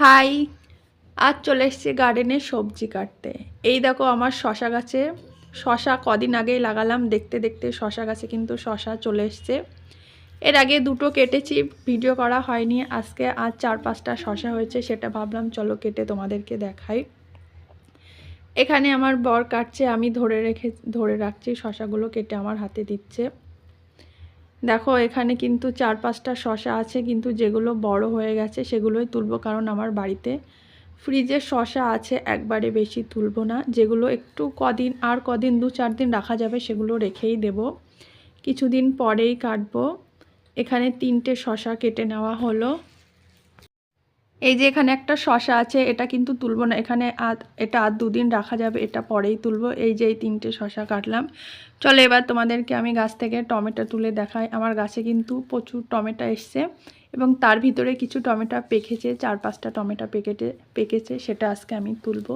High, আজ চলে এসেছি গার্ডেনে সবজি কাটতে। এই দেখো আমার শশা গাছে। শশা কদিন আগেই লাগালাম, দেখতে দেখতে শশা গাছে কিন্তু শশা চলে এসছে। এর আগে দুটো কেটেছি ভিডিও করা হয়নি। আজকে আজ চার পাঁচটা শশা হয়েছে, সেটা ভাবলাম চলো কেটে তোমাদেরকে দেখাই। এখানে আমার বর কাটছে, আমি ধরে রেখে, ধরে রাখছি, শশাগুলো কেটে আমার হাতে দিচ্ছে। দেখো, এখানে কিন্তু চার পাঁচটা শশা আছে, কিন্তু যেগুলো বড় হয়ে গেছে সেগুলোই তুলবো, কারণ আমার বাড়িতে ফ্রিজে শশা আছে, একবারে বেশি তুলবো না। যেগুলো একটু কদিন, আর কদিন, দু চার দিন রাখা যাবে সেগুলো রেখেই দেব। কিছুদিন পরেই কাটবো। এখানে তিনটে শশা কেটে নেওয়া হলো। এই যে এখানে একটা শশা আছে, এটা কিন্তু তুলবো না। এখানে আধ এটা আর দুদিন রাখা যাবে, এটা পরেই তুলবো। এই যে এই তিনটে শশা কাটলাম। চলো এবার তোমাদেরকে আমি গাছ থেকে টমেটো তুলে দেখাই। আমার গাছে কিন্তু প্রচুর টমেটো এসছে এবং তার ভিতরে কিছু টমেটো পেকেছে, চার পাঁচটা টমেটো পেকেটে, পেকেছে, সেটা আজকে আমি তুলবো।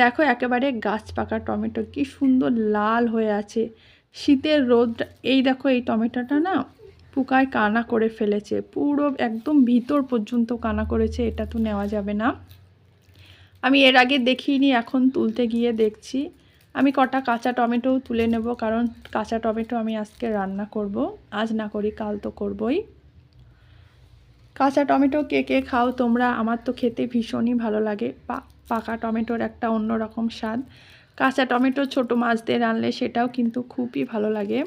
দেখো একেবারে গাছ পাকা টমেটো, কি সুন্দর লাল হয়ে আছে। শীতের রোদ, এই দেখো এই টমেটোটা না পোকায় কানা করে ফেলেছে। পুরো একদম ভিতর পর্যন্ত কানা করেছে, এটা তো নেওয়া যাবে না। আমি এর আগে দেখিনি, এখন তুলতে গিয়ে দেখছি। আমি কটা কাঁচা টমেটোও তুলে নেব, কারণ কাঁচা টমেটো আমি আজকে রান্না করব। আজ না করি, কাল তো করবই। কাঁচা টমেটো কে কে খাও তোমরা, আমার তো খেতে ভীষণই ভালো লাগে। পাকা টমেটোর একটা অন্যরকম স্বাদ। কাঁচা টমেটো ছোটো মাছ দিয়ে রানলে সেটাও কিন্তু খুবই ভালো লাগে।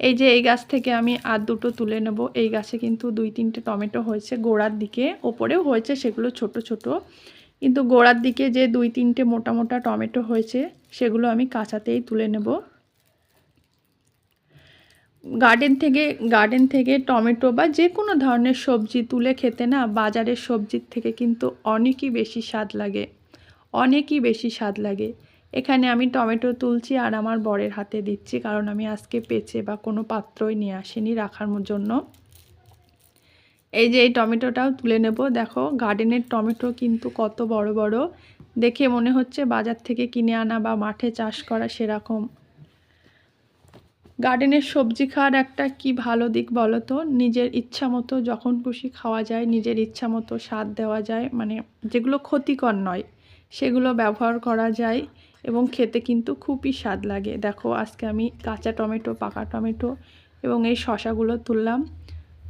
এই যে এই গাছ থেকে আমি আর দুটো তুলে নেব। এই গাছে কিন্তু দুই তিনটে টমেটো হয়েছে গোড়ার দিকে, ওপরেও হয়েছে সেগুলো ছোট ছোট। কিন্তু গোড়ার দিকে যে দুই তিনটে মোটা মোটা টমেটো হয়েছে সেগুলো আমি কাঁচাতেই তুলে নেব। গার্ডেন থেকে গার্ডেন থেকে টমেটো বা যে কোনো ধরনের সবজি তুলে খেতে না বাজারের সবজির থেকে কিন্তু অনেকই বেশি স্বাদ লাগে। অনেকই বেশি স্বাদ লাগে। এখানে আমি টমেটো তুলছি আর আমার বরের হাতে দিচ্ছি, কারণ আমি আজকে পেঁচে বা কোনো পাত্রই নিয়ে আসিনি রাখার জন্য। এই যে এই টমেটোটাও তুলে নেব। দেখো, গার্ডেনের টমেটো কিন্তু কত বড় বড়। দেখে মনে হচ্ছে বাজার থেকে কিনে আনা বা মাঠে চাষ করা সেরকম। গার্ডেনের সবজি খাওয়ার একটা কি ভালো দিক বলো তো? নিজের ইচ্ছা মতো যখন খুশি খাওয়া যায়, নিজের ইচ্ছা মতো স্বাদ দেওয়া যায়। মানে যেগুলো ক্ষতিকর নয়, সেগুলো ব্যবহার করা যায়। এবং খেতে কিন্তু খুবই স্বাদ লাগে। দেখো, আজকে আমি কাঁচা টমেটো, পাকা টমেটো এবং এই শশাগুলো তুললাম।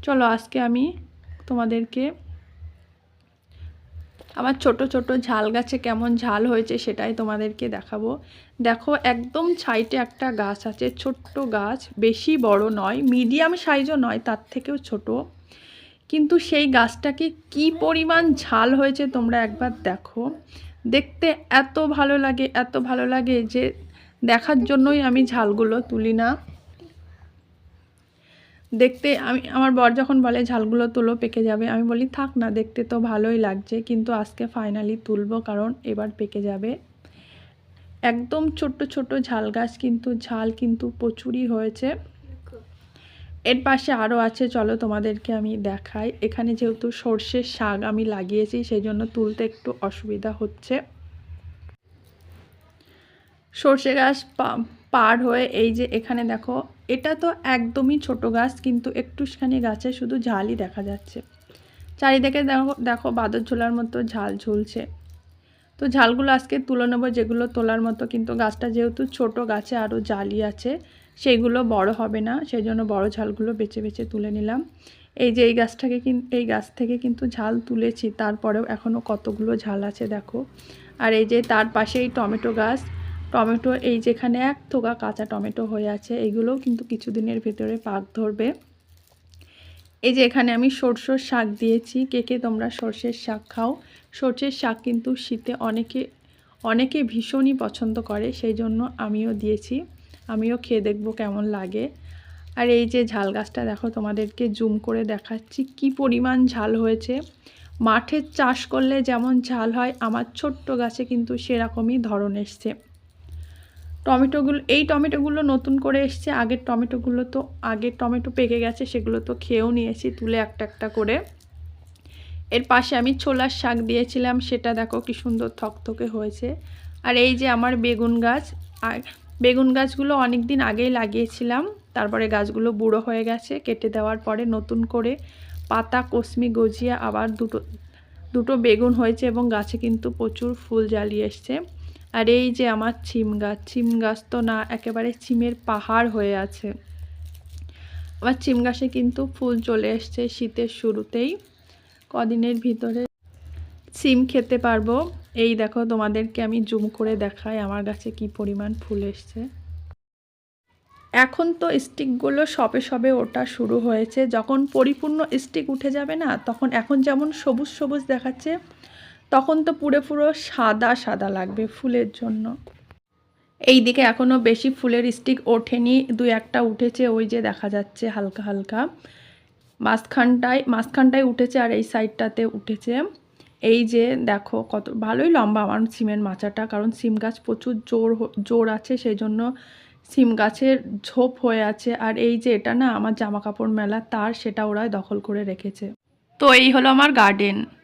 চলো, আজকে আমি তোমাদেরকে আমার ছোট ছোট ঝাল গাছে কেমন ঝাল হয়েছে সেটাই তোমাদেরকে দেখাবো। দেখো, একদম ছাইটে একটা গাছ আছে, ছোট্ট গাছ, বেশি বড় নয়, মিডিয়াম সাইজও নয়, তার থেকেও ছোট। কিন্তু সেই গাছটাকে কি পরিমাণ ঝাল হয়েছে তোমরা একবার দেখো। দেখতে এত ভালো লাগে, এত ভালো লাগে যে দেখার জন্যই আমি ঝালগুলো তুলি না। দেখতে আমি, আমার বর যখন বলে ঝালগুলো তুলো, পেকে যাবে, আমি বলি, থাক না, দেখতে তো ভালোই লাগছে, কিন্তু আজকে ফাইনালি তুলবো, কারণ এবার পেকে যাবে। একদম ছোট্ট ছোট ঝাল গাছ, কিন্তু ঝাল কিন্তু প্রচুরই হয়েছে। এর পাশে আরও আছে, চলো তোমাদেরকে আমি দেখাই। এখানে যেহেতু সর্ষের শাক আমি লাগিয়েছি সেই জন্য তুলতে একটু অসুবিধা হচ্ছে। সর্ষে গাছ পার হয়ে এই যে এখানে দেখো, এটা তো একদমই ছোট গাছ, কিন্তু একটুখানি গাছে শুধু ঝালই দেখা যাচ্ছে। চারিদিকে দেখো দেখো বাদর ঝোলার মতো ঝাল ঝুলছে। তো ঝালগুলো আজকে তুলে নেব, যেগুলো তোলার মতো, কিন্তু গাছটা যেহেতু ছোট, গাছে আরও জালি আছে। সেইগুলো বড় হবে না সেই জন্য বড় ঝালগুলো বেছে বেছে তুলে নিলাম। এই যে এই গাছটাকে এই গাছ থেকে কিন্তু ঝাল তুলেছি, তারপরেও এখনও কতগুলো ঝাল আছে দেখো। আর এই যে তার পাশে এই টমেটো গাছ, টমেটো এই যেখানে এক থোকা কাঁচা টমেটো হয়ে আছে, এগুলোও কিন্তু কিছুদিনের ভেতরে পাক ধরবে। এই যে এখানে আমি সরষের শাক দিয়েছি, কে কে তোমরা সর্ষের শাক খাও? সর্ষের শাক কিন্তু শীতে অনেকে অনেকে ভীষণই পছন্দ করে, সেই জন্য আমিও দিয়েছি। আমিও খেয়ে দেখব কেমন লাগে। আর এই যে ঝাল গাছটা দেখো, তোমাদেরকে জুম করে দেখাচ্ছি কি পরিমাণ ঝাল হয়েছে। মাঠের চাষ করলে যেমন ঝাল হয়, আমার ছোট্ট গাছে কিন্তু সেরকমই ধরন এসছে। টমেটোগুলো, এই টমেটোগুলো নতুন করে এসছে। আগের টমেটোগুলো তো, আগের টমেটো পেকে গেছে, সেগুলো তো খেয়েও নিয়েছি তুলে একটা একটা করে। এর পাশে আমি ছোলার শাক দিয়েছিলাম, সেটা দেখো কি সুন্দর থকথকে হয়েছে। আর এই যে আমার বেগুন গাছ, আর বেগুন গাছগুলো অনেক দিন আগেই লাগিয়েছিলাম, তারপরে গাছগুলো বুড়ো হয়ে গেছে, কেটে দেওয়ার পরে নতুন করে পাতা, কসমি, গজিয়ে আবার দুটো দুটো বেগুন হয়েছে এবং গাছে কিন্তু প্রচুর ফুল জ্বালিয়ে এসছে। আর এই যে আমার ছিম গাছ ছিম গাছ তো না, একেবারে ছিমের পাহাড় হয়ে আছে। আমার ছিম গাছে কিন্তু ফুল চলে এসছে শীতের শুরুতেই। কদিনের ভিতরে সিম খেতে পারব। এই দেখো তোমাদেরকে আমি জুম করে দেখাই আমার গাছে কি পরিমাণ ফুল এসছে। এখন তো স্টিকগুলো সবে সবে ওটা শুরু হয়েছে। যখন পরিপূর্ণ স্টিক উঠে যাবে না, তখন এখন যেমন সবুজ সবুজ দেখাচ্ছে, তখন তো পুরো পুরো সাদা সাদা লাগবে ফুলের জন্য। এই দিকে এখনও বেশি ফুলের স্টিক ওঠেনি দু একটা উঠেছে, ওই যে দেখা যাচ্ছে হালকা হালকা। মাঝখানটায় মাঝখানটায় উঠেছে আর এই সাইডটাতে উঠেছে। এই যে দেখো কত ভালোই লম্বা আমার সিমের মাচাটা, কারণ সিম গাছ প্রচুর জোর জোর আছে সেই জন্য সিম গাছের ঝোপ হয়ে আছে। আর এই যে এটা না আমার জামা কাপড় মেলা, তার সেটা ওরা দখল করে রেখেছে। তো এই হলো আমার গার্ডেন